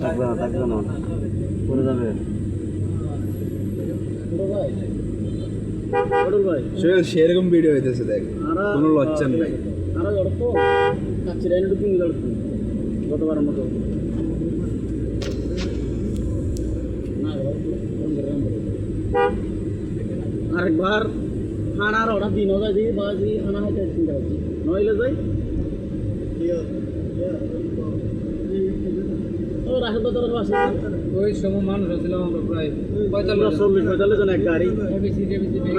থাকবে না থাকবে না। পরে যাবে। সেরকম ভিডিও হইতেছে দেখ। কোনো লজ্জা নেই। গতবার মতো। আরেকবার খানার অর্ডার দিন যায় দিই বাজি খানা হয়তো চিন্তা করছি। নইলে যাই। ওই সময় মানুষ ছিলাম আমরা প্রায় পঁয়তাল্লিশ চল্লিশ পঁয়তাল্লিশ জন এক গাড়ি।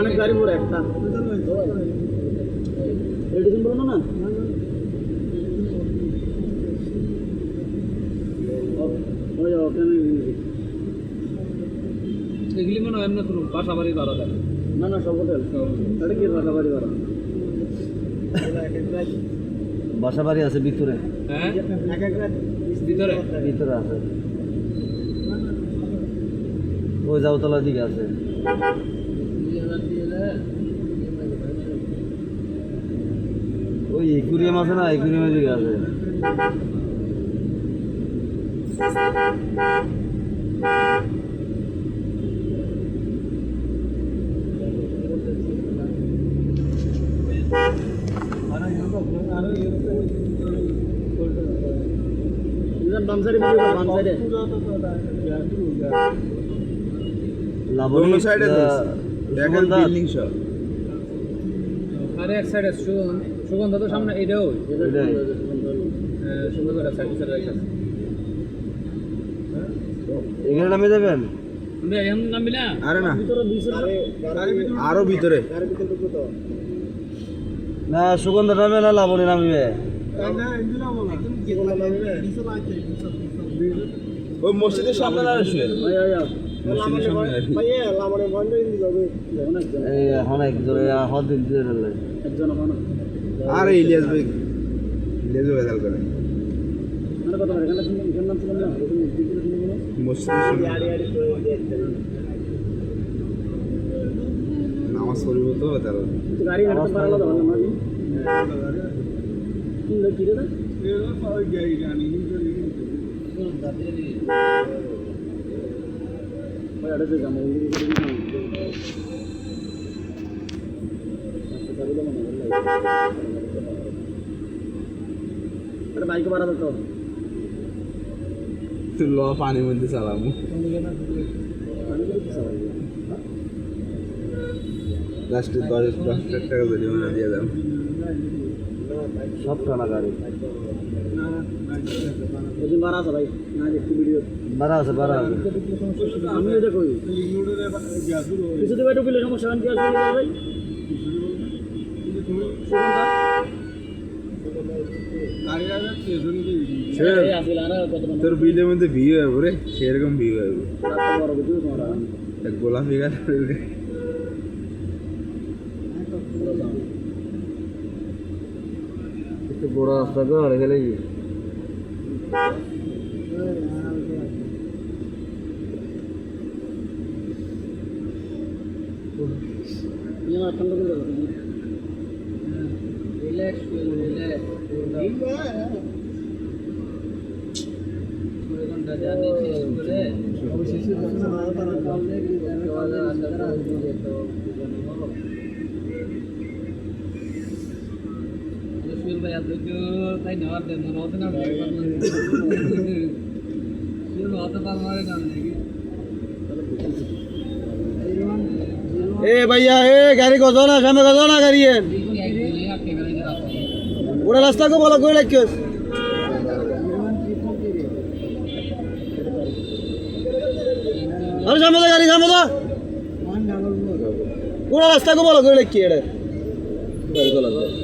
অনেক গাড়ি পুরো একটা। এডিশন বলো না। এগুলি মনে হয় এমনি কোনো বাসা বাড়ি ভাড়া দেয় না না সব হোটেল। এটা কি রাখা বাড়ি ভাড়া বাসা বাড়ি আছে ভিতরে। হ্যাঁ? ভিতরে? ভিতরে আছে। ওই যাওতলার দিকে আছে। ওই একুরিয়াম আছে না? একুরিয়ামের দিকে আছে। বামসাইডে বামসাইডে অন্য সাইডে দেখেন বিল্ডিং সব। আর এক সাইডে সুগন্ধ তো সামনে এটাও সুন্দর করে সাইড সাইড রাখা এখানে নামে যাবেন আমরা এখন নামবি না? আরে না। আরও ভিতরে না সুগন্ধ নামে না লাবণী নামিবে ওই মসজিদের সামনে একজন এখন আর ইলিয়াস ভাই ইলিয়াস ভাই বেদাল করে। মানে না? নামাজ পড়িব তো তার গাড়ি বাইক বাড়া তো ল পানির মধ্যে চালামু লাস্টে দশ দশ টাকা দিয়ে দাম সব টানা গাড়ি। ওদিন আছে ভাই। না দেখছি ভিডিও বাড়া আছে বাড়া আছে। আমি এটা কই? কিছু দেবে একটু বিলে সমস্যা কি আসবে ভাই। তোর বিলের মধ্যে ভিউ হবে রে সেরকম ভিউ হবে। গোলাপি গাছ একটু বড় রাস্তা তো আর গেলে কি রিল্যাক্স এ ভাইয়া, এ গাড়ি কত না সামনে কত না গাড়ি ওরা রাস্তা কো বলো কই রাখিস আরে সামনে গাড়ি, সামনে তো পুরো রাস্তা কো বলো কই রাখি এটা গাড়ি তো লাগবে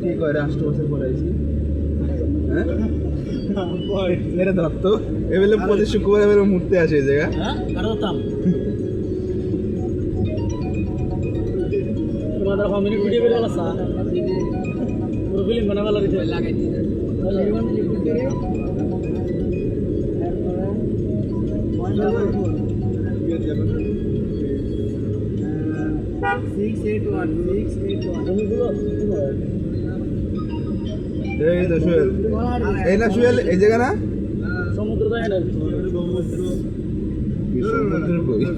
কি কয় রাষ্ট্র বছর পরে হ্যাঁ? এটা ধরত এবেলে প্রতি শুক্রবার এবেলে মুড়তে আসে এই জায়গা। হ্যাঁ? কারও তোমাদের ফ্যামিলি ভিডিও করে বলা পুরো ফিল্ম বানাবার লাগে লাগাইছি six eight one six eight one এই তো সুয়েল এই না সুয়েল এই জায়গা না? সমুদ্র যায় না সমুদ্রের কই না